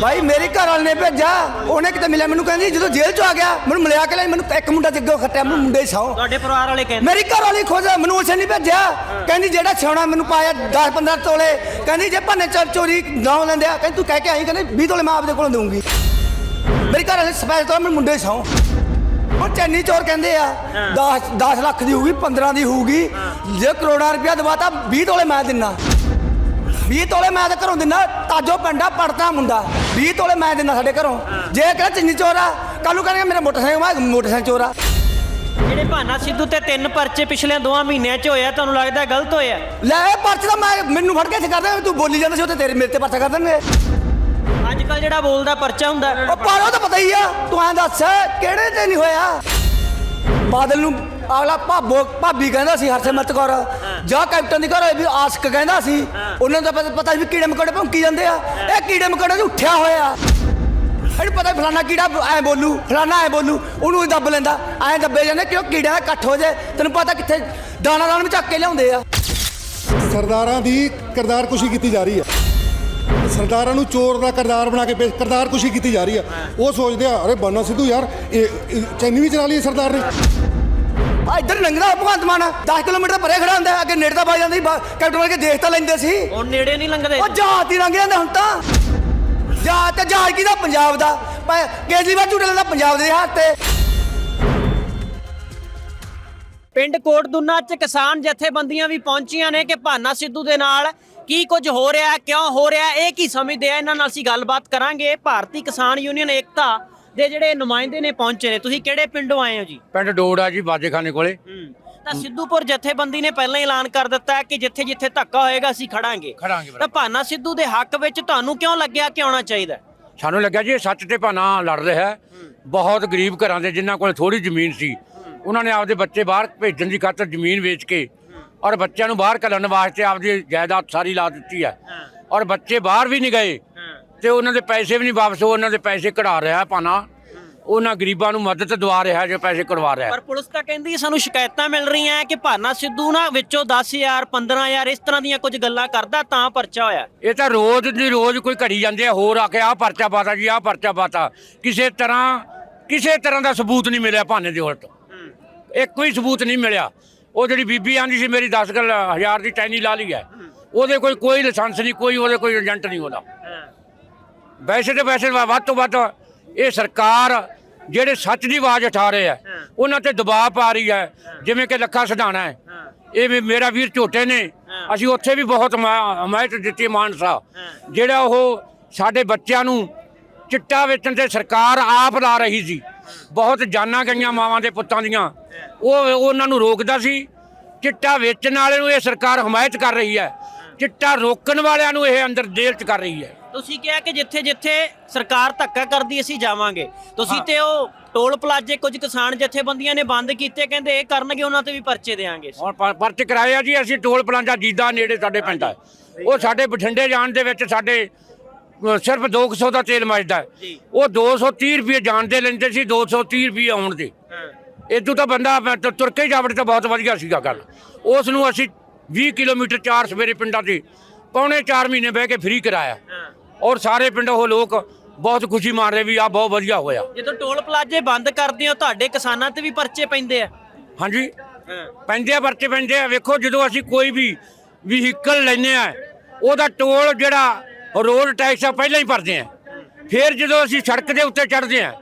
ਭਾਈ ਮੇਰੀ ਘਰ ਵਾਲੇ ਨੇ ਭੇਜਿਆ ਉਹਨੇ ਕਿਤੇ ਮਿਲਿਆ ਮੈਨੂੰ ਕਹਿੰਦੀ ਜਦੋਂ ਜੇਲ੍ਹ ਚੋਂ ਆ ਗਿਆ ਮੈਨੂੰ ਮਿਲਿਆ ਕਿ ਮੈਨੂੰ ਇੱਕ ਮੁੰਡਾ ਜੱਗੇ ਖੱਟਿਆ ਮੈਨੂੰ ਮੁੰਡੇ ਸੌ ਤੁਹਾਡੇ ਪਰਿਵਾਰ ਵਾਲੇ ਕਹਿੰਦੇ ਮੇਰੀ ਘਰ ਵਾਲੀ ਖੋਜ ਮੈਨੂੰ ਉਸੇ ਨਹੀਂ ਭੇਜਿਆ ਕਹਿੰਦੀ ਜਿਹੜਾ ਛਾਉਣਾ ਮੈਨੂੰ ਪਾਇਆ 10 15 ਤੋਲੇ ਕਹਿੰਦੀ ਜੇ ਭੰਨੇ ਚੋਰ ਚੋਰੀ ਨਾ ਲੈਂਦੇ ਆ ਕਹਿੰਦੀ ਤੂੰ ਕਹਿ ਕੇ ਆਈ ਕਹਿੰਦੀ 20 ਤੋਲੇ ਮੈਂ ਆਪਦੇ ਕੋਲੋਂ ਦਊਂਗੀ। ਮੇਰੀ ਘਰ ਵਾਲੀ ਸਪੈਸ਼ਲ ਤੋਂ ਮੈਨੂੰ ਮੁੰਡੇ ਸੌ ਉਹ ਚੈਨੀ ਚੋਰ ਕਹਿੰਦੇ ਆ 10 10 ਲੱਖ ਦੀ ਹੋਊਗੀ 15 ਦੀ ਹੋਊਗੀ ਜੇ ਕਰੋੜਾਂ ਰੁਪਇਆ ਦਵਾਤਾ 20 ਤੋਲੇ ਮੈਂ ਦਿੰਨਾ। 20 ਤੋਲੇ ਮੈਂ ਤੇ ਘਰੋਂ ਦਿੰਨਾ ਤਾਜੋ ਪਿੰਡਾ ਪੜਦਾ ਮੁੰਡਾ। 20 ਤੋਲੇ ਮੈਂ ਦਿੰਨਾ ਸਾਡੇ ਘਰੋਂ। ਜੇ ਕਹਿੰਦਾ ਚੰਨੀ ਚੋਰ ਕੱਲ ਕਹਿੰਦੇ ਮੇਰਾ ਮੋਟਰਸਾਈਕਲ ਮੈਂ ਮੋਟਰਸਾਈਕਲ ਚੋਰ ਜਿਹੜੇ ਭਾਨਾ ਸਿੱਧੂ ਤੇ ਤਿੰਨ ਪਰਚੇ ਪਿਛਲੇ ਦੋਆਂ ਮਹੀਨਿਆਂ 'ਚ ਹੋਇਆ ਤੁਹਾਨੂੰ ਲੱਗਦਾ ਗਲਤ ਹੋਇਆ? ਲੈ ਇਹ ਪਰਚ ਦਾ ਮੈਂ ਮੈਨੂੰ ਫੜ ਕੇ ਸਿਖਾਦਾ ਤੂੰ ਬੋਲੀ ਜਾਂਦਾ ਸੀ ਉਹ ਤੇ ਤੇਰੇ ਮੇਰੇ ਤੇ ਪਰਚਾ ਕਰ ਦੇਣਗੇ ਅੱਜ ਕੱਲ ਜਿਹੜਾ ਬੋਲਦਾ ਪਰਚਾ ਹੁੰਦਾ। ਉਹ ਪਰ ਤਾਂ ਪਤਾ ਹੀ ਆ ਤੂੰ ਐਂ ਦੱਸ ਕਿਹੜੇ ਤੇ ਨਹੀਂ ਹੋਇਆ? ਬਾਦਲ ਨੂੰ ਅਗਲਾ ਭਾਬੋ ਭਾਬੀ ਕਹਿੰਦਾ ਸੀ ਹਰਸਿਮਰਤ ਕੌਰ ਜਾਂ ਕੈਪਟਨ ਦੀ ਘਰ ਵੀ ਆਸਕ ਕਹਿੰਦਾ ਸੀ ਉਹਨਾਂ ਨੂੰ ਤਾਂ ਪਤਾ- ਸੀ ਵੀ ਕੀੜੇ ਮਕੌੜੇ ਭੌਂਕੀ ਜਾਂਦੇ ਆ। ਇਹ ਕੀੜੇ ਮਕੌੜੇ ਉੱਠਿਆ ਹੋਇਆ। ਇਹਨੂੰ ਪਤਾ ਵੀ ਫਲਾਨਾ ਕੀੜਾ ਐ ਬੋਲੂ ਫਲਾਨਾ ਐ ਬੋਲੂ ਉਹਨੂੰ ਹੀ ਦੱਬ ਲੈਂਦਾ। ਐ ਦੱਬੇ ਜਾਂਦੇ ਕਿਉਂ ਕੀੜਿਆਂ ਦਾ ਇਕੱਠ ਹੋ ਜਾਏ? ਤੈਨੂੰ ਪਤਾ ਕਿੱਥੇ ਦਾਣਾ ਦਾਣ ਵਿੱਚ ਚੱਕ ਕੇ ਲਿਆਉਂਦੇ ਆ। ਸਰਦਾਰਾਂ ਦੀ ਕਰਦਾਰ ਕੁਸ਼ੀ ਕੀਤੀ ਜਾ ਰਹੀ ਹੈ ਸਰਦਾਰਾਂ ਨੂੰ ਚੋਰ ਦਾ ਕਰਦਾਰ ਬਣਾ ਕੇ ਪੇਸ਼ ਕਰਦਾਰ ਕੁਸ਼ੀ ਕੀਤੀ ਜਾ ਰਹੀ ਹੈ। ਉਹ ਸੋਚਦੇ ਆ ਅਰੇ ਬਾਨਾ ਸਿੱਧੂ ਯਾਰ ਇਹ ਇਹ ਚੈਨੀ ਵੀ ਚਲਾ ਲਈ ਸਰਦਾਰ ਨੇ। ਆ ਇੱਧਰ ਲੰਘਦਾ ਭਗਵੰਤ ਮਾਨ। 10 ਕਿਲੋਮੀਟਰ ਪਰੇ ਖੜਾ ਹੁੰਦਾ ਅੱਗੇ ਨੇੜੇ ਤਾਂ ਵੱਜ ਜਾਂਦੀ ਕੈਪਟਨ ਵਾਲੇ ਕੇ ਦੇਖ ਤਾਂ ਲੈਂਦੇ ਸੀ। ਹੁਣ ਨੇੜੇ ਨਹੀਂ ਲੰਘਦੇ। ਉਹ ਜਹਾਜ਼ ਹੀ ਲੰਘ ਜਾਂਦੇ ਹੁਣ ਤਾਂ। ਜਹਾਜ਼ ਤੇ ਜਹਾਜ਼ ਕਿਹਦਾ ਪੰਜਾਬ ਦਾ। ਕੇਜਰੀਵਾਲ ਝੂਟੇ ਲੈਂਦਾ ਪੰਜਾਬ ਦੇ ਹੱਥ ਤੇ। ਪਿੰਡ ਕੋਟਦੁਨਾ 'ਚ ਕਿਸਾਨ ਜਥੇਬੰਦੀਆਂ ਵੀ ਪਹੁੰਚੀਆਂ ਨੇ ਕਿ ਭਾਨਾ ਸਿੱਧੂ ਦੇ ਨਾਲ ਕੀ ਕੁਝ ਹੋ ਰਿਹਾ ਹੈ ਕਿਉਂ ਹੋ ਰਿਹਾ ਹੈ ਇਹ ਕੀ ਸਮਝਦੇ ਆ? ਇਹਨਾਂ ਨਾਲ ਅਸੀਂ ਗੱਲਬਾਤ ਕਰਾਂਗੇ। ਭਾਰਤੀ ਕਿਸਾਨ ਯੂਨੀਅਨ ਏਕਤਾ ਦੇ ਜਿਹੜੇ ਨੁਮਾਇੰਦੇ ਨੇ ਪਹੁੰਚੇ ਨੇ ਤੁਸੀਂ ਕਿਹੜੇ ਪਿੰਡੋਂ ਆਏ ਹੋ ਜੀ? ਪਿੰਡ ਡੋੜ ਜੀ ਬਾਜੇਖਾਨੇ ਕੋਲੇ। ਤਾਂ ਸਿੱਧੂਪੁਰ ਜਥੇਬੰਦੀ ਨੇ ਪਹਿਲਾਂ ਹੀ ਐਲਾਨ ਕਰ ਦਿੱਤਾ ਹੈ ਕਿ ਜਿੱਥੇ ਜਿੱਥੇ ਧੱਕਾ ਹੋਏਗਾ ਅਸੀਂ ਖੜਾਂਗੇ। ਖੜਾਂਗੇ ਤਾਂ ਭਾਨਾ ਸਿੱਧੂ ਦੇ ਹੱਕ ਵਿੱਚ ਤੁਹਾਨੂੰ ਕਿਉਂ ਲੱਗਿਆ ਕਿ ਆਉਣਾ ਚਾਹੀਦਾ ਹੈ? ਸਾਨੂੰ ਲੱਗਿਆ ਜੀ ਇਹ ਸੱਚ ਤੇ ਭਾਨਾ ਲੜ ਰਿਹਾ ਹੈ। ਬਹੁਤ ਗਰੀਬ ਘਰਾਂ ਦੇ ਜਿਨ੍ਹਾਂ ਕੋਲ ਥੋੜੀ ਜ਼ਮੀਨ ਸੀ ਉਹਨਾਂ ਨੇ ਆਪਦੇ ਬੱਚੇ ਬਾਹਰ ਭੇਜਣ ਦੀ ਖਾਤਰ ਜ਼ਮੀਨ ਵੇਚ ਕੇ ਔਰ ਬੱਚਿਆਂ ਨੂੰ ਬਾਹਰ ਕੱਢਣ ਵਾਸਤੇ ਆਪਦੀ ਜਾਇਦਾਦ ਸਾਰੀ ਲਾ ਦਿੱਤੀ ਹੈ। ਔਰ ਬੱਚੇ ਬਾਹਰ ਵੀ ਨਹੀਂ ਗਏ। ਤੇ ਉਹਨਾਂ ਦੇ ਪੈਸੇ ਵੀ ਨਹੀਂ ਵਾਪਸ ਉਹ ਉਹਨਾਂ ਦੇ ਪੈਸੇ ਕਢਾ ਰਿਹਾ ਭਾਨਾ ਉਹਨਾਂ ਗਰੀਬਾਂ ਨੂੰ ਮਦਦ ਦਵਾ ਰਿਹਾ ਜੋ ਪੈਸੇ ਕਢਵਾ ਰਿਹਾ। ਪਰ ਪੁਲਿਸ ਤਾਂ ਕਹਿੰਦੀ ਸਾਨੂੰ ਸ਼ਿਕਾਇਤਾਂ ਮਿਲ ਰਹੀਆਂ ਕਿ ਭਾਨਾ ਸਿੱਧੂ ਨਾ ਵਿੱਚੋਂ 10000 15000 ਇਸ ਤਰ੍ਹਾਂ ਦੀਆਂ ਕੁਝ ਗੱਲਾਂ ਕਰਦਾ ਤਾਂ ਪਰਚਾ ਹੋਇਆ। ਇਹ ਤਾਂ ਰੋਜ਼ ਦੀ ਰੋਜ਼ ਕੋਈ ਘੜੀ ਜਾਂਦੇ ਆ ਹੋਰ ਆ ਕੇ ਆਹ ਪਰਚਾ ਪਾਤਾ ਜੀ ਆਹ ਪਰਚਾ ਪਾਤਾ। ਕਿਸੇ ਤਰ੍ਹਾਂ ਕਿਸੇ ਤਰ੍ਹਾਂ ਦਾ ਸਬੂਤ ਨਹੀਂ ਮਿਲਿਆ ਭਾਨੇ ਦੇ ਉਲਟ ਇੱਕ ਕੋਈ ਸਬੂਤ ਨਹੀਂ ਮਿਲਿਆ। ਉਹ ਜਿਹੜੀ ਬੀਬੀ ਆਂਦੀ ਸੀ ਮੇਰੀ 10 ਗੱਲ ਹਜ਼ਾਰ ਦੀ ਟੈਨੀ ਲਾ ਲਈ ਹੈ। ਉਹਦੇ ਕੋਈ ਕੋਈ ਲਾਇਸੈਂਸ ਨਹੀਂ ਕੋਈ ਉਹਦੇ ਕੋਈ ਏਜੰਟ ਨਹੀਂ ਉਹਦਾ। ਵੈਸੇ ਤੇ ਵੈਸੇ ਵਾ- ਵੱਧ ਤੋਂ ਵੱਧ ਇਹ ਸਰਕਾਰ ਜਿਹੜੇ ਸੱਚ ਦੀ ਆਵਾਜ਼ ਉਠਾ ਰਹੇ ਆ ਉਹਨਾਂ ਤੇ ਦਬਾਅ ਪਾ ਰਹੀ ਹੈ। ਜਿਵੇਂ ਕਿ ਲੱਖਾ ਸਿਧਾਣਾ ਹੈ। ਇਹ ਵੀ ਮੇਰਾ ਵੀਰ ਝੋਟੇ ਨੇ। ਅਸੀਂ ਉੱਥੇ ਵੀ ਬਹੁਤ ਹਮਾ- ਹਮਾਇਤ ਦਿੱਤੀ ਮਾਨਸਾ। ਜਿਹੜਾ ਉਹ ਸਾਡੇ ਬੱਚਿਆਂ ਨੂੰ ਚਿੱਟਾ ਵੇਚਣ ਤੇ ਸਰਕਾਰ ਆਪ ਲਾ ਰਹੀ ਸੀ। ਬਹੁਤ ਜਾਨਾਂ ਗਈਆਂ ਮਾਵਾਂ ਦੇ ਪੁੱਤਾਂ ਦੀਆਂ। ਉਹ ਉਹਨਾਂ ਨੂੰ ਰੋਕਦਾ ਸੀ। ਚਿੱਟਾ ਵੇਚਣ ਵਾਲੇ ਨੂੰ ਇਹ ਸਰਕਾਰ ਹਮਾਇਤ ਕਰ ਰਹੀ ਹੈ। ਚਿੱਟਾ ਰੋਕਣ ਵਾਲਿਆਂ ਨੂੰ ਇਹ ਅੰਦਰ ਜੇਲ੍ਹ 'ਚ ਕਰ ਰਹੀ ਹੈ। ਤੁਸੀਂ ਕਿਹਾ ਕਿ ਜਿੱਥੇ ਜਿੱਥੇ ਸਰਕਾਰ ਧੱਕਾ ਕਰਦੀ ਅਸੀਂ ਜਾਵਾਂਗੇ। ਤੁਸੀਂ ਤੇ ਉਹ ਟੋਲ ਪਲਾਜੇ ਕੁਝ ਕਿਸਾਨ ਜਥੇਬੰਦੀਆਂ ਨੇ ਬੰਦ ਕੀਤੇ ਕਹਿੰਦੇ ਇਹ ਕਰਨਗੇ ਉਹਨਾਂ ਤੇ ਵੀ ਪਰਚੇ ਦੇਾਂਗੇ ਹੁਣ ਪਰ- ਪਰਚ ਕਰਾਇਆ ਜੀ ਅਸੀਂ ਟੋਲ ਪਲਾਂਜਾ ਜੀਦਾ ਨੇੜੇ ਸਾਡੇ ਪਿੰਡ ਹੈ ਉਹ ਸਾਡੇ ਬਠਿੰਡੇ ਜਾਣ ਦੇ ਵਿੱਚ ਸਾਡੇ ਅ, ਸਿਰਫ 200 ਦਾ ਤੇਲ ਮੱਚਦਾ ਹੈ। ਉਹ 230 ਰੁਪਏ ਜਾਣ ਦੇ ਲੈਂਦੇ ਸੀ 230 ਰੁਪਏ ਆਉਣ ਦੇ। ਇਦੋਂ ਤਾਂ ਬੰਦਾ ਤੁ- ਤੁਰ ਕੇ ਹੀ ਜਾਵੜ ਤਾਂ ਬਹੁਤ ਵਧੀਆ ਸੀਗਾ ਗੱਲ। ਉਸ ਨੂੰ ਅਸੀਂ 20 ਕਿਲੋਮੀਟਰ ਚਾਰ ਸਵੇਰੇ ਪਿੰਡਾਂ ਦੇ ਪੌਣੇ 4 ਮਹੀਨੇ ਬਹਿ ਕੇ ਫ੍ਰੀ ਕਰਾਇਆ। ਔਰ ਸਾਰੇ ਪਿੰਡ ਉਹ ਲੋਕ ਬਹੁਤ ਖੁਸ਼ੀ ਮਾਰ ਰਹੇ ਵੀ ਆ ਬਹੁਤ ਵਧੀਆ ਹੋਇਆ। ਜਦੋਂ ਟੋਲ ਪਲਾਜੇ ਬੰਦ ਕਰਦੇ ਹੋ ਤੁਹਾਡੇ ਕਿਸਾਨਾਂ ਤੇ ਵੀ ਪਰਚੇ ਪੈਂਦੇ ਆ? ਹਾਂਜੀ। ਪੈਂਦੇ ਆ ਪਰਚੇ ਪੈਂਦੇ ਆ। ਵੇਖੋ ਜਦੋਂ ਅਸੀਂ ਕੋਈ ਵੀ ਵਹੀਕਲ ਲੈਨੇ ਆ ਉਹਦਾ ਟੋਲ ਜਿਹੜਾ ਰੋਡ ਟੈਕਸ ਆ ਪਹਿਲਾਂ ਹੀ ਭਰਦੇ ਆ। ਫਿਰ ਜਦੋਂ ਅਸੀਂ ਸੜਕ ਦੇ ਉੱਤੇ ਚੜ੍ਹਦੇ ਆ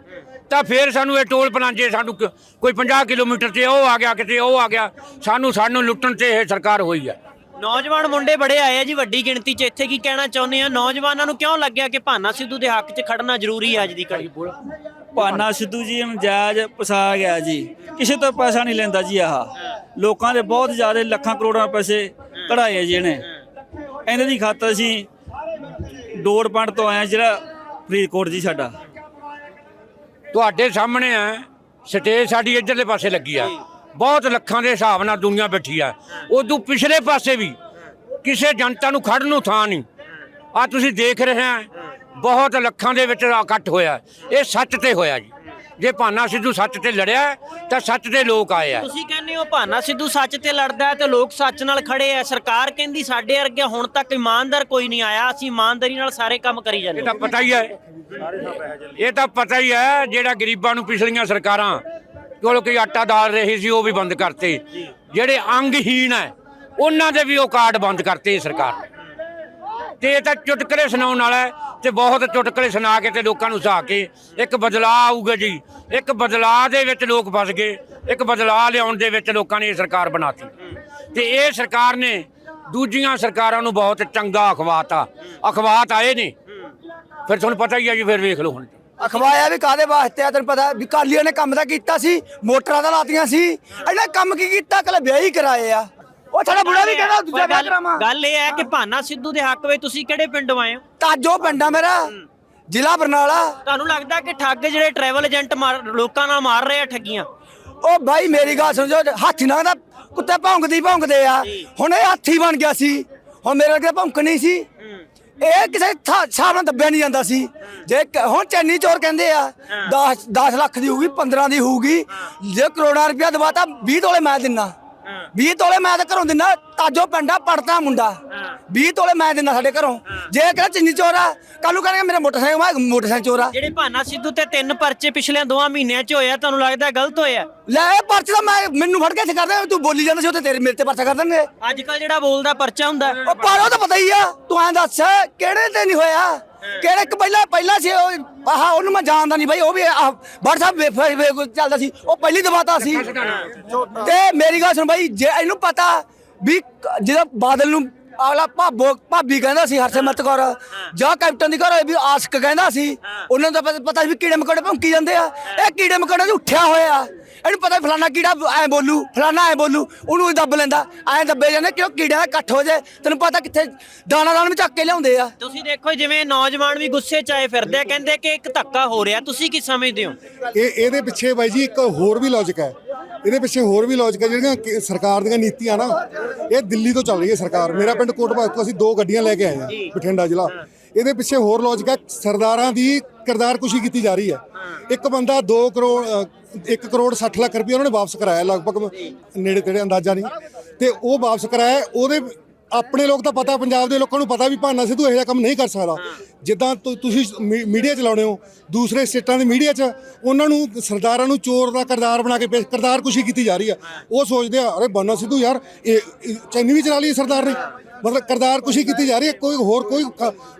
ਤਾਂ ਫਿਰ ਸਾਨੂੰ ਇਹ ਟੋਲ ਪਲਾਂਜੇ ਸਾਨੂੰ ਕੋਈ 50 ਕਿਲੋਮੀਟਰ ਤੇ ਉਹ ਆ ਗਿਆ ਕਿਤੇ ਉਹ ਆ ਗਿਆ। ਸਾਨੂੰ ਸਾਨੂੰ ਲੁੱਟਣ ਤੇ ਇਹ ਸਰਕਾਰ ਹੋਈ ਹੈ ਨੌਜਵਾਨ ਮੁੰਡੇ ਬੜੇ ਆਏ ਆ ਜੀ ਵੱਡੀ ਗਿਣਤੀ 'ਚ। ਇੱਥੇ ਕੀ ਕਹਿਣਾ ਚਾਹੁੰਦੇ ਆ? ਨੌਜਵਾਨਾਂ ਨੂੰ ਕਿਉਂ ਲੱਗਿਆ ਕਿ ਭਾਨਾ ਸਿੱਧੂ ਦੇ ਹੱਕ 'ਚ ਖੜਨਾ ਜ਼ਰੂਰੀ ਹੈ ਅੱਜ ਦੀ ਘੜੀ? ਭਾਨਾ ਸਿੱਧੂ ਜੀ ਨਜਾਇਜ਼ ਫਸਾ ਗਿਆ ਜੀ। ਕਿਸੇ ਤੋਂ ਪੈਸਾ ਨਹੀਂ ਲੈਂਦਾ ਜੀ ਆਹ। ਲੋਕਾਂ ਦੇ ਬਹੁਤ ਜ਼ਿਆਦਾ ਲੱਖਾਂ ਕਰੋੜਾਂ ਪੈਸੇ ਕਢਾਏ ਆ ਜੀ ਇਹਨੇ। ਇਹਨਾਂ ਦੀ ਖਾਤਰ ਅਸੀਂ ਡੋੜ ਪੰਡ ਤੋਂ ਆਏ ਆ ਜਿਹੜਾ ਫਰੀਦਕੋਟ ਜੀ ਸਾਡਾ। ਤੁਹਾਡੇ ਸਾਹਮਣੇ ਆ ਸਟੇਜ ਸਾਡੀ ਇੱਧਰਲੇ ਪਾਸੇ ਲੱਗੀ ਆ। ਬਹੁਤ ਲੱਖਾਂ ਦੇ ਹਿਸਾਬ ਨਾਲ ਦੁਨੀਆ ਬੈਠੀ ਆ। ਉਦੋਂ ਪਿਛਲੇ ਪਾਸੇ ਵੀ ਕਿਸੇ ਜਨਤਾ ਨੂੰ ਖੜਨ ਨੂੰ ਥਾਂ ਨਹੀਂ। ਆ ਤੁਸੀਂ ਦੇਖ ਰਹੇ ਆ ਬਹੁਤ ਲੱਖਾਂ ਦੇ ਵਿੱਚ ਇਕੱਠ ਹੋਇਆ। ਇਹ ਸੱਚ ਤੇ ਹੋਇਆ ਜੀ। ਜੇ ਭਾਨਾ ਸਿੱਧੂ ਸੱਚ ਤੇ ਲੜਿਆ ਤਾਂ ਸੱਚ ਦੇ ਲੋਕ ਆਏ ਆ। ਤੁਸੀਂ ਕਹਿੰਦੇ ਹੋ ਭਾਨਾ ਸਿੱਧੂ ਸੱਚ ਤੇ ਲੜਦਾ ਤੇ ਲੋਕ ਸੱਚ ਨਾਲ ਖੜੇ ਆ। ਸਰਕਾਰ ਕਹਿੰਦੀ ਸਾਡੇ ਵਰਗੇ ਹੁਣ ਤੱਕ ਇਮਾਨਦਾਰ ਕੋਈ ਨਹੀਂ ਆਇਆ। ਅਸੀਂ ਇਮਾਨਦਾਰੀ ਨਾਲ ਸਾਰੇ ਕੰਮ ਕਰੀ ਜਾਂਦੇ ਇਹ ਤਾਂ ਪਤਾ ਹੀ ਹੈ। ਇਹ ਤਾਂ ਪਤਾ ਹੀ ਹੈ ਜਿਹੜਾ ਗਰੀਬਾਂ ਨੂੰ ਪਿਛਲੀਆਂ ਸਰਕਾਰਾਂ ਕੋਲ ਕੋਈ ਆਟਾ ਦਾਲ ਰਹੇ ਸੀ ਉਹ ਵੀ ਬੰਦ ਕਰਤੇ। ਜਿਹੜੇ ਅੰਗਹੀਣ ਹੈ ਉਹਨਾਂ ਦੇ ਵੀ ਉਹ ਕਾਰਡ ਬੰਦ ਕਰਤੇ ਸਰਕਾਰ ਨੇ। ਤੇ ਇਹ ਤਾਂ ਚੁਟਕਲੇ ਸੁਣਾਉਣ ਵਾਲਾ ਤੇ ਬਹੁਤ ਚੁਟਕਲੇ ਸੁਣਾ ਕੇ ਤੇ ਲੋਕਾਂ ਨੂੰ ਹਸਾ ਕੇ ਇੱਕ ਬਦਲਾਅ ਆਊਗਾ ਜੀ। ਇੱਕ ਬਦਲਾਅ ਦੇ ਵਿੱਚ ਲੋਕ ਫਸ ਗਏ ਇੱਕ ਬਦਲਾਅ ਲਿਆਉਣ ਦੇ ਵਿੱਚ ਲੋਕਾਂ ਨੇ ਇਹ ਸਰਕਾਰ ਬਣਾਤੀ। ਤੇ ਇਹ ਸਰਕਾਰ ਨੇ ਦੂਜੀਆਂ ਸਰਕਾਰਾਂ ਨੂੰ ਬਹੁਤ ਚੰਗਾ ਅਖਵਾਤਾ ਅਖਵਾਤ ਆਏ ਨੇ। ਫਿਰ ਤੁਹਾਨੂੰ ਪਤਾ ਹੀ ਹੈ ਜੀ ਫਿਰ ਵੇਖ ਲਓ ਹੁਣ। ਅਖਵਾਇਆ ਵੀ ਕਾਦੇ ਵਾਸਤੇ ਆ ਤੈਨੂੰ ਪਤਾ ਵੀ ਕਾਲੀਆਂ ਨੇ ਕੰਮ ਤਾਂ ਕੀਤਾ ਸੀ ਮੋਟਰਾਂ ਤਾਂ ਲਾਤੀਆਂ ਸੀ। ਇਹਨਾਂ ਕੰਮ ਕੀ ਕੀਤਾ? ਕੱਲ ਵਿਆਹ ਹੀ ਕਰਾਏ ਆ। ਉਹ ਸਾਡਾ ਬੁੜਾ ਵੀ ਕਹਿੰਦਾ ਦੂਜਾ ਵਿਆਹ ਕਰਾਵਾਂ। ਗੱਲ ਇਹ ਹੈ ਕਿ ਭਾਨਾ ਸਿੱਧੂ ਦੇ ਹੱਕ ਵਿੱਚ ਤੁਸੀਂ ਕਿਹੜੇ ਪਿੰਡੋਂ ਆਏ ਹੋ? ਤਾਜੋ ਪਿੰਡਾ ਮੇਰਾ ਜ਼ਿਲ੍ਹਾ ਬਰਨਾਲਾ। ਤੁਹਾਨੂੰ ਲੱਗਦਾ ਕਿ ਠੱਗ ਜਿਹੜੇ ਟਰੈਵਲ ਏਜੰਟ ਲੋਕਾਂ ਨਾਲ ਮਾਰ ਰਹੇ ਆ ਠੱਗੀਆਂ? ਉਹ ਬਾਈ ਮੇਰੀ ਗੱਲ ਸੁਣ ਜੋ ਹਾਥੀ ਨਾਲ ਦਾ ਕੁੱਤੇ ਭੌਂਕਦੀ ਭੌਂਕਦੇ ਆ। ਹੁਣ ਇਹ ਹਾਥੀ ਬਣ ਗਿਆ ਸੀ। ਹੁਣ ਮੇਰੇ ਅੱਗੇ ਭੌਂਕਣੀ ਸੀ। ਇਹ ਕਿਸੇ ਹਿਸਾਬ ਨਾਲ ਦੱਬਿਆ ਨਹੀਂ ਜਾਂਦਾ ਸੀ। ਜੇ ਕ- ਹੁਣ ਚੈਨੀ ਚੋਰ ਕਹਿੰਦੇ ਆ 10 10 ਲੱਖ ਦੀ ਹੋਊਗੀ 15 ਦੀ ਹੋਊਗੀ। ਜੇ ਕਰੋੜਾਂ ਰੁਪਇਆ ਦਵਾਤਾ 20 ਤੋਲੇ ਮੈਂ ਦਿੰਨਾ। 20 ਤੋਲੇ ਮੈਂ ਤਾਂ ਘਰੋਂ ਦਿੰਨਾ ਤਾਜੋ ਪਿੰਡਾ ਪੜਦਾ ਮੁੰਡਾ। 20 ਤੋਲੇ ਮੈਂ ਦਿੰਨਾ ਸਾਡੇ ਘਰੋਂ। ਜੇ ਕਹਿੰਦਾ ਚੈਨੀ ਚੋਰ ਕੱਲ ਨੂੰ ਕਹਿੰਦਾ ਮੇਰਾ ਮੋਟਰਸਾਈਕਲ ਮੈਂ ਮੋਟਰਸਾਈਕਲ ਚੋਰ ਆ। ਜਿਹੜੇ ਭਾਨਾ ਸਿੱਧੂ ਤੇ ਤਿੰਨ ਪਰਚੇ ਪਿਛਲੇ ਦੋਆਂ ਮਹੀਨਿਆਂ 'ਚ ਹੋਇਆ ਤੁਹਾਨੂੰ ਲੱਗਦਾ ਗਲਤ ਹੋਇਆ? ਲੈ ਇਹ ਪਰਚਾ ਤਾਂ ਮੈਂ ਮੈਨੂੰ ਫੜ ਕੇ ਇੱਥੇ ਕਰਦੇ ਤੂੰ ਬੋਲੀ ਜਾਂਦਾ ਸੀ ਉੱਥੇ ਤੇਰੇ ਮੇਰੇ ਤੇ ਪਰਚਾ ਕਰ ਦੇਣਗੇ ਅੱਜ ਕੱਲ ਜਿਹੜਾ ਬੋਲਦਾ ਪਰਚਾ ਹੁੰਦਾ। ਉਹ ਪਰ ਉਹ ਤਾਂ ਪਤਾ ਹੀ ਆ ਤੂੰ ਐਂ ਦੱਸ ਕਿਹੜੇ ਤੇ ਨਹੀਂ ਹੋਇਆ? ਕਿਹੜੇ ਇੱਕ ਪਹਿਲਾਂ ਪਹਿਲਾਂ ਸੀ ਉਹ ਆਹ ਉਹਨੂੰ ਮੈਂ ਜਾਣਦਾ ਨਹੀਂ ਬਾਈ ਉਹ ਵੀ WhatsApp ਚੱਲਦਾ ਸੀ। ਉਹ ਪਹਿਲੀ ਦਬਾਤਾ ਸੀ। ਤੇ ਮੇਰੀ ਗੱਲ ਸੁਣ ਬਾਈ ਜੇ ਇਹਨੂੰ ਪਤਾ ਵੀ ਕ- ਜਿਹਦਾ ਬਾਦਲ ਨੂੰ ਅਗਲਾ ਭਾਬੋ ਭਾਬੀ ਕਹਿੰਦਾ ਸੀ ਹਰਸਿਮਰਤ ਕੌਰ ਜਾਂ ਕੈਪਟਨ ਦੀ ਘਰ ਵੀ ਆਸਕ ਕਹਿੰਦਾ ਸੀ ਉਹਨਾਂ ਨੂੰ ਤਾਂ ਪਤਾ- ਪਤਾ ਸੀ ਵੀ ਕੀੜੇ ਮਕੌੜੇ ਭੌਂਕੀ ਜਾਂਦੇ ਆ। ਇਹ ਕੀੜੇ ਮਕੌੜੇ ਉੱਠਿਆ ਹੋਇਆ। ਇਹਨੂੰ ਪਤਾ ਫਲਾਣਾ ਕੀੜਾ ਐ ਬੋਲੂ ਫਲਾਣਾ ਐ ਬੋਲੂ ਉਹਨੂੰ ਦੱਬ ਲੈਂਦਾ ਐ ਦੱਬੇ ਜਾਂਦੇ ਕਿਉਂ ਕੀੜਿਆਂ ਦਾ ਇਕੱਠ ਹੋ ਜਾਏ? ਤੈਨੂੰ ਪਤਾ ਕਿੱਥੇ ਦਾਣਾ ਦਾਣ ਵਿੱਚ ਚੱਕ ਕੇ ਲਿਆਉਂਦੇ ਆ। ਤੁਸੀਂ ਦੇਖੋ ਜਿਵੇਂ ਨੌਜਵਾਨ ਵੀ ਗੁੱਸੇ 'ਚ ਆਏ ਫਿਰਦੇ ਆ ਕਹਿੰਦੇ ਕਿ ਇੱਕ ਧੱਕਾ ਹੋ ਰਿਹਾ ਤੁਸੀਂ ਕੀ ਸਮਝਦੇ ਹੋ? ਇਹ ਇਹਦੇ ਪਿੱਛੇ ਬਾਈ ਜੀ ਇੱਕ ਹੋਰ ਵੀ ਲੌਜੀਕ ਹੈ। ਇਹਦੇ ਪਿੱਛੇ ਹੋਰ ਵੀ ਲੌਜੀਕ ਹੈ ਜਿਹੜੀਆਂ ਕਿ ਸਰਕਾਰ ਦੀਆਂ ਨੀਤੀਆਂ ਨਾ ਇਹ ਦਿੱਲੀ ਤੋਂ ਚੱਲ ਰਹੀ ਹੈ ਸਰਕਾਰ। ਮੇਰਾ ਪਿੰਡ ਕੋਟਭਾਗ ਤੋਂ ਅਸੀਂ ਦੋ ਗੱਡੀਆਂ ਲੈ ਕੇ ਆਏ ਹਾਂ ਬਠਿੰਡਾ ਜ਼ਿਲ੍ਹਾ। ਇਹਦੇ ਪਿੱਛੇ ਹੋਰ ਲੌਜੀਕ ਹੈ ਸਰਦਾਰਾਂ ਦੀ ਕਿਰਦਾਰ ਕੁਸ਼ੀ ਕੀਤੀ ਜਾ ਰਹੀ ਹੈ। ਇੱਕ ਬੰਦਾ 2 ਕਰੋੜ 1 ਕਰੋੜ 60 ਲੱਖ ਰੁਪਏ ਉਹਨਾਂ ਨੇ ਵਾਪਸ ਕਰਾਇਆ ਲਗਭਗ, ਨੇੜੇ ਤੇੜੇ ਅੰਦਾਜ਼ਾ ਨਹੀਂ। ਤੇ ਉਹ ਵਾਪਸ ਕਰਾਇਆ, ਉਹਦੇ ਆਪਣੇ ਲੋਕ ਤਾਂ ਪਤਾ, ਪੰਜਾਬ ਦੇ ਲੋਕਾਂ ਨੂੰ ਪਤਾ ਵੀ ਭਾਨਾ ਸਿੱਧੂ ਇਹੋ ਜਿਹਾ ਕੰਮ ਨਹੀਂ ਕਰ ਸਕਦਾ। ਜਿੱਦਾਂ ਤੁ- ਤੁਸੀਂ ਮੀ- ਮੀਡੀਆ ਚਲਾਉਣੇ ਹੋ, ਦੂਸਰੇ ਸਟੇਟਾਂ ਦੇ ਮੀਡੀਆ 'ਚ, ਉਹਨਾਂ ਨੂੰ ਸਰਦਾਰਾਂ ਨੂੰ ਚੋਰ ਦਾ ਕਰਦਾਰ ਬਣਾ ਕੇ ਪੇਸ਼, ਕਿਰਦਾਰ ਕੁਸ਼ੀ ਕੀਤੀ ਜਾ ਰਹੀ ਆ ਉਹ ਸੋਚਦੇ ਆ, ਅਰੇ ਭਾਨਾ ਸਿੱਧੂ ਯਾਰ, ਇਹ ਇਹ ਚੈਨੀ ਵੀ ਚਲਾ ਲਈ ਸਰਦਾਰ ਨੇ। ਮਤਲਬ ਕਿਰਦਾਰ ਕੁਸ਼ੀ ਕੀਤੀ ਜਾ ਰਹੀ ਹੈ ਕੋਈ ਹੋਰ ਕੋਈ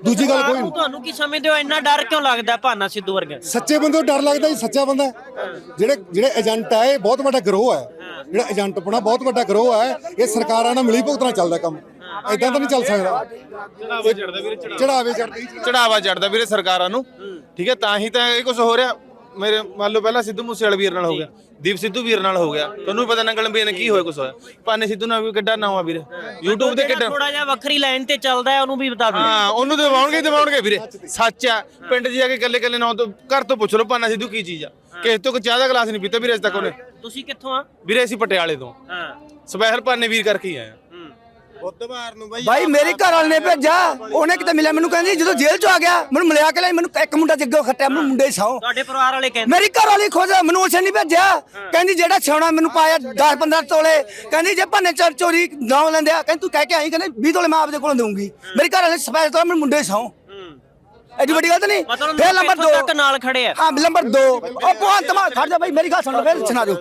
ਦੂਜੀ ਗੱਲ ਕੋਈ ਨਹੀਂ। ਤੁਹਾਨੂੰ ਕੀ ਸਮਝਦੇ ਹੋ? ਇੰਨਾ ਡਰ ਕਿਉਂ ਲੱਗਦਾ ਭਾਨਾ ਸਿੱਧੂ ਵਰਗਾ ਸੱਚੇ ਬੰਦੇ ਨੂੰ ਡਰ ਲੱਗਦਾ ਜੀ ਸੱਚਾ ਬੰਦਾ ਹੈ। ਜਿਹੜੇ ਜਿਹੜੇ ਏਜੰਟ ਹੈ ਇਹ ਬਹੁਤ ਵੱਡਾ ਗਰੋਹ ਹੈ। ਜਿਹੜਾ ਏਜੰਟ ਬਣਾ ਬਹੁਤ ਵੱਡਾ ਗਰੋਹ ਹੈ ਇਹ ਸਰਕਾਰਾਂ ਨਾਲ ਮਿਲੀ ਭੁਗਤਣਾ ਚੱਲਦਾ ਕੰਮ। ਐਦਾਂ ਤਾਂ ਨਹੀਂ ਚੱਲ ਸਕਦਾ। ਚੜਾਵੇ ਚੜਦੇ ਵੀਰੇ ਚੜਾਵੇ। ਚੜਦੇ ਚੜਾਵਾ ਚੜਦਾ ਵੀਰੇ ਸਰਕਾਰਾਂ ਨੂੰ। ਠੀਕ ਹੈ ਤਾਂ ਹੀ ਤਾਂ ਇਹ ਕੁਝ ਹੋ ਰਿਹਾ। ਮੇਰੇ ਮੰਨ ਲਓ ਪਹਿਲਾਂ ਸਿੱਧੂ ਮੂਸੇਵਾਲੇ ਵੀਰ ਨਾਲ ਹੋ ਗਿਆ ਦੀਪ ਸਿੱਧੂ ਵੀਰ ਨਾਲ ਹੋ ਗਿਆ। ਤੁਹਾਨੂੰ ਵੀ ਪਤਾ ਨੰਗਲ ਵੀਰ ਨੇ ਕੀ ਹੋਇਆ ਕੁਝ ਹੋਇਆ? ਪਾਨੇ ਸਿੱਧੂ ਨਾਲ ਵੀ ਕਿੱਡਾ ਨਾਮ ਆ ਵੀਰੇ। YouTube ਤੇ ਕਿੱਡਾ ਥੋੜਾ ਜਿਹਾ ਵੱਖਰੀ ਲਾਈਨ ਤੇ ਚੱਲਦਾ ਹੈ ਉਹਨੂੰ ਵੀ ਬਤਾ ਦਿਓ। ਹਾਂ ਉਹਨੂੰ ਦਿਵਾਉਣਗੇ ਦਿਵਾਉਣਗੇ ਵੀਰੇ। ਸੱਚ ਆ ਪਿੰਡ 'ਚ ਜਾ ਕੇ ਕੱਲੇ ਕੱਲੇ ਨਾਂ ਤੋਂ ਘਰ ਤੋਂ ਪੁੱਛ ਲਓ ਪਾਨਾ ਸਿੱਧੂ ਕੀ ਚੀਜ਼ ਆ। ਕਿਸੇ ਤੋਂ ਕੋਈ ਚਾਹ ਦਾ ਗਲਾਸ ਨਹੀਂ ਪੀਤਾ ਵੀਰੇ ਅਜੇ ਤੱਕ ਉਹਨੇ। ਤੁਸੀਂ ਕਿੱਥੋਂ ਆ? ਵੀਰੇ ਅਸੀਂ ਪਟਿਆਲੇ ਤੋਂ। ਹਾਂ। ਸਪੈਸ਼ਲ ਪਾਨੇ ਵੀਰ ਕਰਕੇ ਹੀ ਆਏ ਆ। ਬਾਈ ਮੇਰੀ ਘਰ ਵਾਲੇ ਨੇ ਭੇਜਿਆ। ਉਹਨੇ ਕਿਤੇ ਮਿਲਿਆ ਮੈਨੂੰ ਕਹਿੰਦੀ ਜਦੋਂ ਜੇਲ੍ਹ ਚ ਆ ਗਿਆ ਮੈਨੂੰ ਮਿਲਿਆ ਕੇ ਲਈ ਮੈਨੂੰ ਇੱਕ ਮੁੰਡਾ ਜੱਗੋ ਖੱਟਿਆ ਮੈਨੂੰ ਮੁੰਡੇ ਸੌ। ਤੁਹਾਡੇ ਪਰਿਵਾਰ ਵਾਲੇ ਕਹਿੰਦੇ ਮੇਰੀ ਘਰ ਵਾਲੀ ਖੁਦ ਮੈਨੂੰ ਉਸੇ ਨਹੀਂ ਭੇਜਿਆ। ਕਹਿੰਦੀ ਜਿਹੜਾ ਛਾਉਣਾ ਮੈਨੂੰ ਪਾਇਆ 10 15 ਤੋਲੇ। ਕਹਿੰਦੀ ਜੇ ਭੰਨੇ ਚੋਰ ਚੋਰੀ ਨਾ ਲੈਂਦੇ ਆ ਕਹਿੰਦੀ ਤੂੰ ਕਹਿ ਕੇ ਆਈ ਕਹਿੰਦੀ 20 ਤੋਲੇ ਮੈਂ ਆਪਦੇ ਕੋਲੋਂ ਦਊਂਗੀ। ਮੇਰੀ ਘਰ ਵਾਲੇ ਸਪੈਸ਼ਲ ਤੋਂ ਮੈਨੂੰ ਮੁੰਡੇ ਸੌ। ਐਡੀ ਵੱਡੀ ਗੱਲ ਤਾਂ ਨਹੀਂ? ਮਤਲਬ ਫੇਰ ਨੰਬਰ ਇੱਥੋਂ 2 ਤੱਕ ਨਾਲ ਖੜੇ ਆ। ਹਾਂ ਨੰਬਰ 2 ਉਹ ਭਗਵੰਤ ਮਾਨ ਖੜ ਜਾ ਬਾਈ ਮੇਰੀ ਗੱਲ ਸੁਣ ਲਓ ਫਿਰ ਸੁਣਾ ਦਿਓ।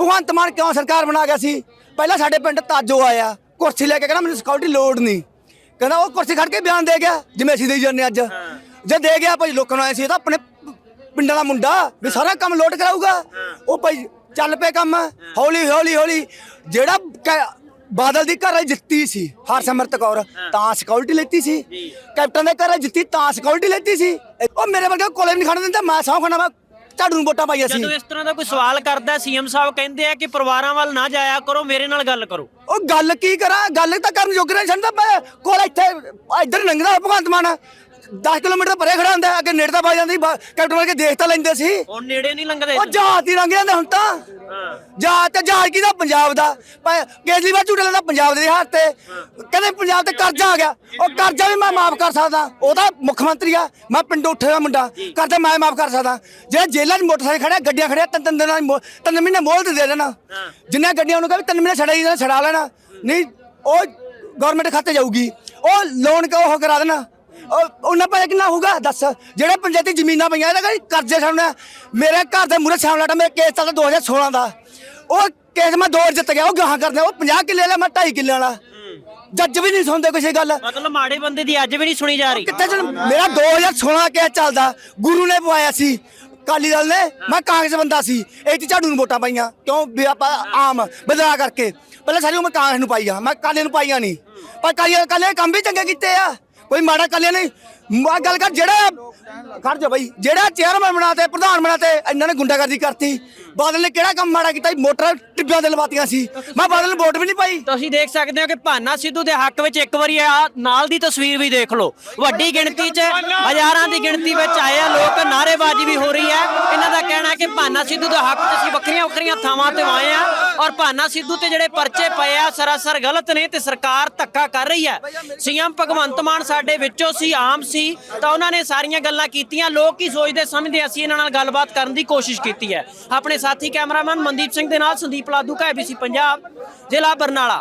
ਭਗਵੰਤ ਮਾਨ ਕਿਉਂ ਸਰਕਾਰ ਬਣਾ ਗਿਆ ਸੀ? ਪਹਿਲਾਂ ਸਾਡੇ ਪਿੰਡ ਤਾਜੋ ਆਇਆ। ਕੁਰਸੀ ਲੈ ਕੇ ਕਹਿੰਦਾ ਮੈਨੂੰ ਸਿਕਿਉਰਿਟੀ ਲੋੜ ਨਹੀਂ। ਕਹਿੰਦਾ ਉਹ ਕੁਰਸੀ ਖੜ ਕੇ ਬਿਆਨ ਦੇ ਗਿਆ ਜਿਵੇਂ ਅਸੀਂ ਦੇਈ ਜਾਂਦੇ ਅੱਜ। ਜੇ ਦੇ ਗਿਆ ਭਾਈ ਲੋਕਾਂ ਨੂੰ ਆਏ ਸੀ ਇਹ ਤਾਂ ਆਪਣੇ ਪਿੰਡਾਂ ਦਾ ਮੁੰਡਾ ਵੀ ਸਾਰਾ ਕੰਮ ਲੋਡ ਕਰਾਊਗਾ। ਉਹ ਭਾਈ ਚੱਲ ਪਏ ਕੰਮ। ਹੌਲੀ ਹੌਲੀ ਹੌਲੀ ਜਿਹੜਾ ਬਾਦਲ ਦੀ ਘਰ ਜਿੱਤੀ ਸੀ ਹਰਸਿਮਰਤ ਕੌਰ ਤਾਂ ਸਿਕਿਉਰਿਟੀ ਲੈਤੀ ਸੀ। ਕੈਪਟਨ ਦੇ ਘਰ ਜਿੱਤੀ ਤਾਂ ਸਿਕਿਉਰਿਟੀ ਲੈਤੀ ਸੀ। ਉਹ ਮੇਰੇ ਵਰਗਾ ਕੋਲੇ ਨਹੀਂ ਖੜਨ ਦਿੰਦਾ ਮੈਂ ਸੌ ਖਾਣਾ ਮੈਂ ਝਾੜੂ ਨੂੰ ਵੋਟਾਂ ਪਾਈਆਂ ਸੀ। ਜਦੋਂ ਇਸ ਤਰ੍ਹਾਂ ਦਾ ਕੋਈ ਸਵਾਲ ਕਰਦਾ ਸੀਐਮ ਸਾਹਿਬ ਕਹਿੰਦੇ ਆ ਕਿ ਪਰਿਵਾਰਾਂ ਵੱਲ ਨਾ ਜਾਇਆ ਕਰੋ ਮੇਰੇ ਨਾਲ ਗੱਲ ਕਰੋ। ਉਹ ਗੱਲ ਕੀ ਕਰਾਂ? ਗੱਲ ਤਾਂ ਕਰਨ ਜੋਗਰਾ ਨਹੀਂ ਛੱਡਦਾ ਕੋਲ ਇੱਥੇ ਇੱਧਰ ਲੰਘਦਾ ਭਗਵੰਤ ਮਾਨ। 10 ਕਿਲੋਮੀਟਰ ਪਰੇ ਖੜਾ ਹੁੰਦਾ ਅੱਗੇ ਨੇੜੇ ਤਾਂ ਵਗ ਜਾਂਦੀ ਕੈਪਟਨ ਵਰਗੇ ਦੇਖ ਤਾਂ ਲੈਂਦੇ ਸੀ। ਹੁਣ ਨੇੜੇ ਨਹੀਂ ਲੰਘਦੇ ਉਹ ਜਹਾਜ਼ ਹੀ ਲੰਘ ਜਾਂਦੇ ਹੁਣ ਤਾਂ। ਜਹਾਜ਼ ਤੇ ਜਹਾਜ਼ ਕਿਹਦਾ ਪੰਜਾਬ ਦਾ। ਕੇਜਰੀਵਾਲ ਝੂਟੇ ਲੈਂਦਾ ਪੰਜਾਬ ਦੇ ਹੱਥ ਤੇ। ਕਹਿੰਦੇ ਪੰਜਾਬ ਤੇ ਕਰਜ਼ਾ ਆ ਗਿਆ। ਉਹ ਕਰਜ਼ਾ ਵੀ ਮੈਂ ਮਾਫ ਕਰ ਸਕਦਾ। ਉਹ ਤਾਂ ਮੁੱਖ ਮੰਤਰੀ ਆ। ਮੈਂ ਪਿੰਡੋਂ ਉੱਠਿਆ ਮੁੰਡਾ। ਕਰਜ਼ਾ ਮੈਂ ਮਾਫ ਕਰ ਸਕਦਾ। ਜਿਹੜੇ ਜੇਲ੍ਹਾਂ 'ਚ ਮੋਟਰਸਾਈਕਲ ਖੜਿਆ ਗੱਡੀਆਂ ਖੜਿਆ ਤਿੰਨ ਤਿੰਨ ਦਿਨਾਂ ਦੀ ਤਿੰਨ ਮਹੀਨੇ ਮੋਹਲਤ ਦੇ ਦੇਣਾ। ਜਿੰਨੀਆਂ ਗੱਡੀਆਂ ਉਹਨੂੰ ਕਹਿੰਦੇ ਤਿੰਨ ਮਹੀਨੇ ਛੜਾ ਹੀ ਦੇਣਾ ਛੜਾ ਲੈਣਾ। ਨਹੀਂ ਉਹ ਗਵਰਨਮੈਂਟ ਖਾਤੇ ਜਾਊਗੀ। ਉਹ ਲੋਨ ਕਿ ਉਹ ਕਰਾ ਦੇਣਾ? ਉਹ ਉਹਨਾਂ ਪੈਸੇ ਕਿੰਨਾ ਹੋਊਗਾ? ਦੱਸ। ਜਿਹੜੇ ਪੰਚਾਇਤੀ ਜ਼ਮੀਨਾਂ ਪਈਆਂ ਇਹਦਾ ਕਹਿੰਦੇ ਕਰਜ਼ੇ ਸਾਹਮਣੇ ਮੇਰੇ ਘਰ ਦੇ ਮੂਰੇ ਸਾਹਮਣੇ ਮੇਰੇ ਕੇਸ ਚੱਲਦਾ 2016 ਦਾ ਉਹ ਕੇਸ ਮੈਂ ਦੋ ਵਾਰ ਜਿੱਤ ਗਿਆ ਉਹ ਗਾਹਾਂ ਕਰਦੇ ਉਹ 50 ਕਿੱਲੇ ਵਾਲਾ ਮੈਂ 2.5 ਕਿੱਲੇ ਵਾਲਾ। ਜੱਜ ਵੀ ਨਹੀਂ ਸੁਣਦੇ ਕਿਸੇ ਗੱਲ। ਮਤਲਬ ਮਾੜੇ ਬੰਦੇ ਦੀ ਅੱਜ ਵੀ ਨਹੀਂ ਸੁਣੀ ਜਾ ਰਹੀ। ਕਿੱਥੇ ਚੱਲ ਮੇਰਾ 2016 ਕੇਸ ਚੱਲਦਾ। ਗੁਰੂ ਨੇ ਪਵਾਇਆ ਸੀ ਕਾਲੀ ਦਲ ਨੇ। ਮੈਂ ਕਾਂਗਰਸ ਬੰਦਾ ਸੀ। ਇਹ ਚ ਝਾੜੂ ਨੂੰ ਵੋਟਾਂ ਪਾਈਆਂ। ਕਿਉਂ ਵੀ ਆਪਾਂ ਆਮ ਬਦਲਾ ਕਰਕੇ। ਪਹਿਲਾਂ ਸਾਰੀ ਉਮਰ ਕਾਂਗਰਸ ਨੂੰ ਪਾਈ ਆ। ਮੈਂ ਕਾਲੇ ਨੂੰ ਪਾਈਆਂ ਨਹੀਂ। ਪਰ ਕਾਲੀਆਂ ਕਾਲੇ ਕੰਮ ਵੀ ਚੰਗੇ ਕੀਤੇ ਆ। ਕੋਈ ਮਾੜਾ ਕਾਲੇ ਨਹੀਂ। ਮੈਂ ਗੱਲ ਕਰ, ਜਿਹੜਾ ਖੜ ਜਾ ਬਈ, ਜਿਹੜਾ ਚੇਅਰਮੈਨ ਬਣਾਤੇ ਪ੍ਰਧਾਨ ਬਣਾਤੇ ਇਹਨਾਂ ਨੇ ਗੁੰਡਾਗਰਦੀ ਕਰਤੀ। ਬਾਦਲ ਨੇ ਕਿਹੜਾ ਕੰਮ ਮਾੜਾ ਕੀਤਾ ਸੀ? ਟਿੱਬਿਆਂ ਤੇ ਲਵਾਤੀਆਂ ਸੀ। ਮੈਂ ਬਾਦਲ ਨੂੰ ਵੋਟ ਵੀ ਨਹੀਂ ਪਾਈ। ਤੁਸੀਂ ਦੇਖ ਸਕਦੇ ਹੋ ਕਿ ਭਾਨਾ ਸਿੱਧੂ ਦੇ ਹੱਕ ਵਿੱਚ ਇੱਕ ਵਾਰੀ ਆ, ਨਾਲ ਦੀ ਤਸਵੀਰ ਵੀ ਦੇਖ ਲਓ। ਵੱਡੀ ਗਿਣਤੀ 'ਚ, ਹਜ਼ਾਰਾਂ ਦੀ ਗਿਣਤੀ ਵਿੱਚ ਆਏ ਆ ਲੋਕ ਨਾਰੇਬਾਜ਼ੀ ਵੀ ਹੋ ਰਹੀ ਹੈ। ਇਹਨਾਂ ਦਾ ਕਹਿਣਾ ਕਿ ਭਾਨਾ ਸਿੱਧੂ ਦੇ ਹੱਕ 'ਚ ਅਸੀਂ ਵੱਖਰੀਆਂ ਵੱਖਰੀਆਂ ਥਾਵਾਂ ਤੇ ਆਏ ਆ। ਔਰ ਭਾਨਾ ਸਿੱਧੂ ਤੇ ਜਿਹੜੇ ਪਰਚੇ ਪਏ ਆ, ਸਰਾਸਰ ਗਲਤ ਨੇ ਤੇ ਸਰਕਾਰ ਧੱਕਾ ਕਰ ਰਹੀ ਹੈ। ਸੀਐਮ ਭਗਵੰਤ ਮਾਨ ਸਾਡੇ ਵਿੱਚੋਂ ਸੀ, ਆਮ ਸੀ, ਤਾਂ ਉਹਨਾਂ ਨੇ ਸਾਰੀਆਂ ਗੱਲਾਂ ਕੀਤੀਆਂ। ਲੋਕ ਕੀ ਸੋਚਦੇ, ਸਮਝਦੇ, ਅਸੀਂ ਇਹਨਾਂ ਨਾਲ ਗੱਲਬਾਤ ਕਰਨ ਦੀ ਕੋਸ਼ਿਸ਼ ਕੀਤੀ ਹੈ। ਆਪਣੇ ਸਾਥੀ ਕੈਮਰਾਮੈਨ ਮਨਦੀਪ ਸਿੰਘ ਦੇ ਨਾਲ ਸੰਦੀਪ ਲਾਦੂ ਕਾ ABC ਪੰਜਾਬ, ਜ਼ਿਲ੍ਹਾ ਬਰਨਾਲਾ।